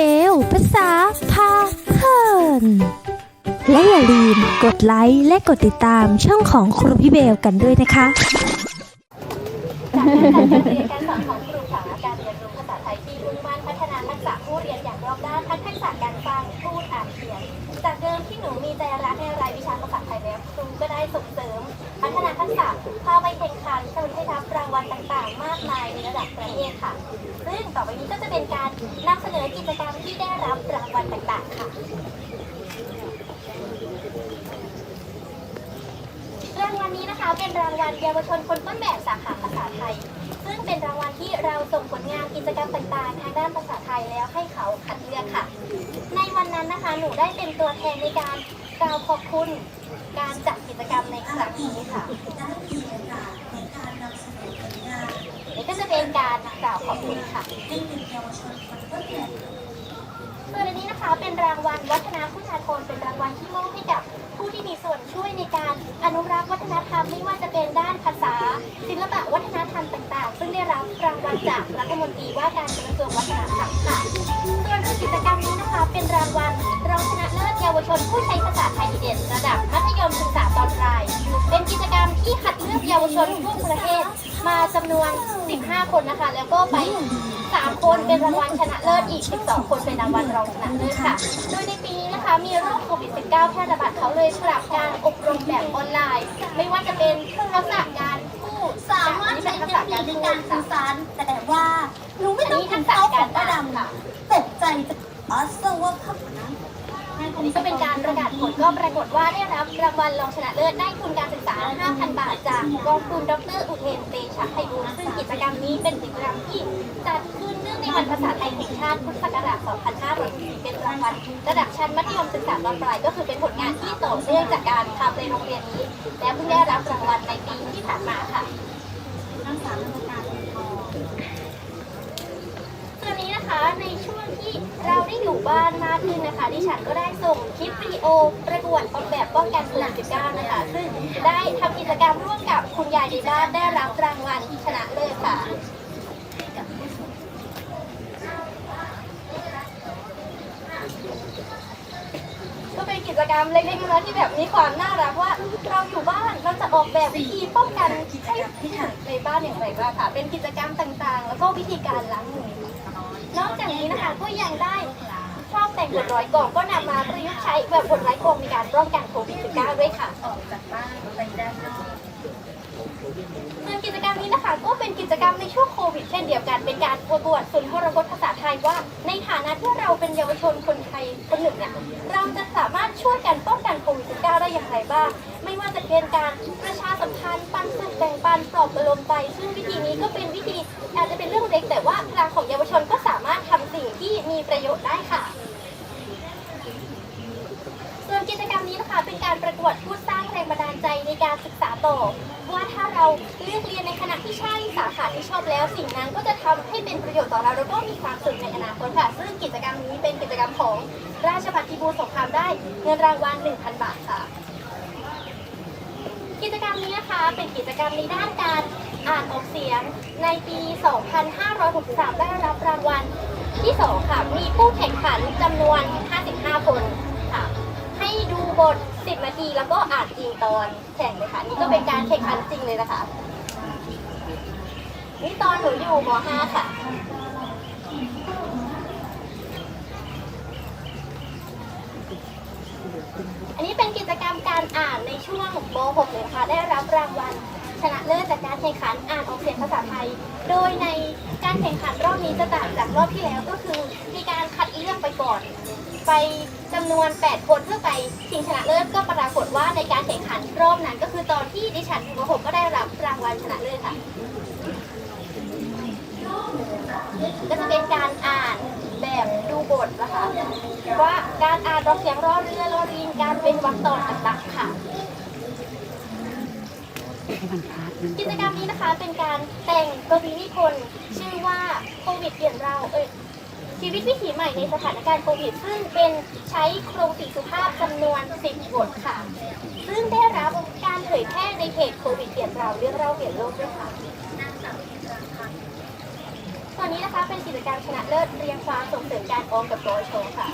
เบล ภาษาพาเพลินและอย่าลืมกดไลค์และกดติดตามช่องของครูพี่เบลกันด้วยนะคะการสอนของครูสาการเรียนรู้ภาษาไทยที่มุ่งมั่นพัฒนาทักษะผู้เรียนอย่างรอบด้านทั้งทักษะการฟังพูดอ่านเขียน จากเดิมที่หนูมีใจรักในรายวิชาภาษาไทยแล้วครูก็ได้ส่งเสริม พัฒนาทักษะพาไปแข่งขันจนได้รับรางวัลต่างๆ มากมายในระดับประเทศค่ะ ต่อไปนี้ก็จะเป็นการนำเสนอกิจกรรมที่ได้รับรางวัลต่างๆค่ะรางวัลนี้นะคะเป็นรางวัลเยาวชนคนต้นแบบสาขาภาษาไทย ซึ่งเป็นรางวัลที่เราส่งผลงานกิจกรรมต่างๆ ทางด้านภาษาไทยแล้วให้เขาคัดเลือกค่ะ ในวันนั้นนะคะหนูได้เป็นตัวแทนในการกล่าวขอบคุณ การจัดกิจกรรมในครั้งนี้ค่ะนี่ก็จะเป็นการก ล่าวขอบคุณค่ะส่วนอันนี้นะคะเป็นรางวัลวัฒนคุณาภรเป็นรางวัลที่มอบให้กับผู้ที่มีส่วนช่วยในการอนุรักษ์วัฒนธรรมไม่ว่าจะเป็นด้านภาษา ศิลปะวัฒนธรรมต่างๆ ซึ่งได้รับรางวัลจากรัฐมนตรีว่าการกระทรวงวัฒนธรรมค่ะส่วนกิจกรรมนี้นะคะเป็นรางวัลรองชนะเลิศเยาวชนผู้ใช้ภาษาไทยดีเด่นระดับมัธยมศึกษาตอนปลาย เป็นกิจกรรมที่คัดเลือกเยาวชนทั่วประเทศ มาจำนวน 15 คนนะคะ แล้วก็ไป 3 คนเป็นรางวัลชนะเลิศอีก 12 คนเป็นรางวัลรองชนะเลิศค่ะ โดยในปีนี้นะคะมีโรคโควิด -19 แพร่ระบาดเขาเลยปรับการอบรมแบบออนไลน์ ไม่ว่าจะเป็นทักษะการพูดสามารถอันนี้ใช้เป็นเทคนิการคในการสื่อสารแต่ว่าหนูไม่ต้องทำเต้าของป้าดำนะตกใจจะอ๋อสวะพับนะ อันนี้ก็เประกาศผลก็ปรากฏว่าได้รับรางวัลรองชนะเลิศได้ทุนการศึกษา 5,000 บาท จากกองทุนดรอุเทนเตชะไพบูลย์ซึ่งกิจกรรมนี้เป็นกิจกรรมที่จัดขึ้นเนื่องในวันภาษาไทยแห่งชาติพุทธศักราช2564เป็นรางวัลระดับชั้นมัธยมศึกษาตอนปลายก็คือเป็นผลงานที่ต่อเนื่องจากการทำในโรงเรียนนี้ และเพิ่งได้รับรางวัลในปีที่ผ่านมาค่ะ ทั้งสามราชการพอ ตอนนี้นะคะในช่วงที่ อยู่บ้านมากขึ้นนะคะ ดิฉันก็ได้ส่งคลิปวิดีโอประกวดออกแบบป้องกันโควิด19นะคะ ซึ่งได้ทำกิจกรรมร่วมกับคุณยายในบ้านได้รับรางวัลชนะเลิศค่ะก็เป็นกิจกรรมเล็กๆน้อยๆที่แบบมีความน่ารักว่าเราอยู่บ้านเราจะออกแบบวิธีป้องกันให้ในบ้านอย่างไรบ้างค่ะ เป็นกิจกรรมต่างๆ แล้วก็วิธีการล้างมือนอกจากนี้นะคะก็ยังได้ ชอบแต่งบทร้อยกองก็นำมาประยุกต์ใช้แบบบทร้อยกองในการป้องกันโควิด -19 ด้วยค่ะ ออกจากบ้านไปด้านนอกส่วนกิจกรรมนี้นะคะ ก็เป็นกิจกรรมในช่วงโควิด เช่นเดียวกัน เป็นการประกวดสุนทรพจน์ภาษาไทยว่า ในฐานะที่เราเป็นเยาวชนคนไทยคนหนึ่งเนี่ยเราจะสามารถช่วยกันป้องกันโควิด -19 ได้อย่างไรบ้าง ไม่ว่าจะเป็นการประชาสัมพันธ์ปันสุขแบ่งปันปลอบประโลมใจ ซึ่งวิธีนี้ก็เป็นวิธีอาจจะเป็นเรื่องเล็กแต่ว่าพลังของเยาวชนก็สามารถทำสิ่งที่มีประโยชน์ได้ค่ะ ส่วน กิจกรรมนี้นะคะเป็นการประกวดผู้สร้างแรงบันดาลใจในการศึกษาต่อว่าถ้าเราเลือกเรียนในคณะที่ใช่สาขาที่ชอบแล้ว สิ่งนั้นก็จะทำให้เป็นประโยชน์ต่อเราแล้วก็มีความสุขในอนาคตค่ะ ซึ่งกิจกรรมนี้เป็นกิจกรรมของราชภัฏพิตบูสงครามได้เงินรางวัล1,000 บาทค่ะ กิจกรรมนี้นะคะเป็นกิจกรรมในด้านการอ่านออกเสียงในปี 2563 ได้รับรางวัลที่ 2 ค่ะ มีผู้แข่งขันจำนวน 55 คนค่ะ ให้ดูบท 10 นาทีแล้วก็อ่านจริงตอนแข่งเลยค่ะ นี่ก็เป็นการแข่งขันจริงเลยนะคะ นี่ตอนหนูอยู่ม .5 ค่ะ อันนี้เป็นกิจกรรมการอ่านในช่วงม .6 เลยนะคะ ได้รับรางวัลชนะเลิศจากการแข่งขันอ่านออกเสียงภาษาไทย โดยในการแข่งขันรอบนี้จะต่างจากรอบที่แล้วก็คือ มีการคัดเลือกไปก่อน ไปจำนวน 8 คนเพื่อไปชิงชนะเลิศก็ปรากฏว่าในการแข่งขันรอบนั้น ก็คือตอนที่ดิฉันอยู่ม .6 ก็ได้รับรางวัลชนะเลิศค่ะ ก็จะเป็นการอ่านแบบดูบทนะคะว่าการอ่านรอเสียงรอเรือรอรีนการเป็นวรรคตอนต่างๆค่ะกิจกรรมนี้นะคะเป็นการแต่งกวีนิพนธ์ชื่อว่าโควิดเปลี่ยนเราเอ้ย ชีวิตวิถีใหม่ในสถานการณ์โควิด ซึ่งเป็นใช้โครงสีสุภาพจำนวน10บทค่ะ ซึ่งได้รับการเผยแพร่ในเพจโควิดเปลี่ยนเราเรื่องเราเปลี่ยนโลกด้วยค่ะตอนนี้นะคะเป็นกิจกรรมชนะเลิศเรียงความส่งเสริมการออมกับโปรโชว์ค่ะ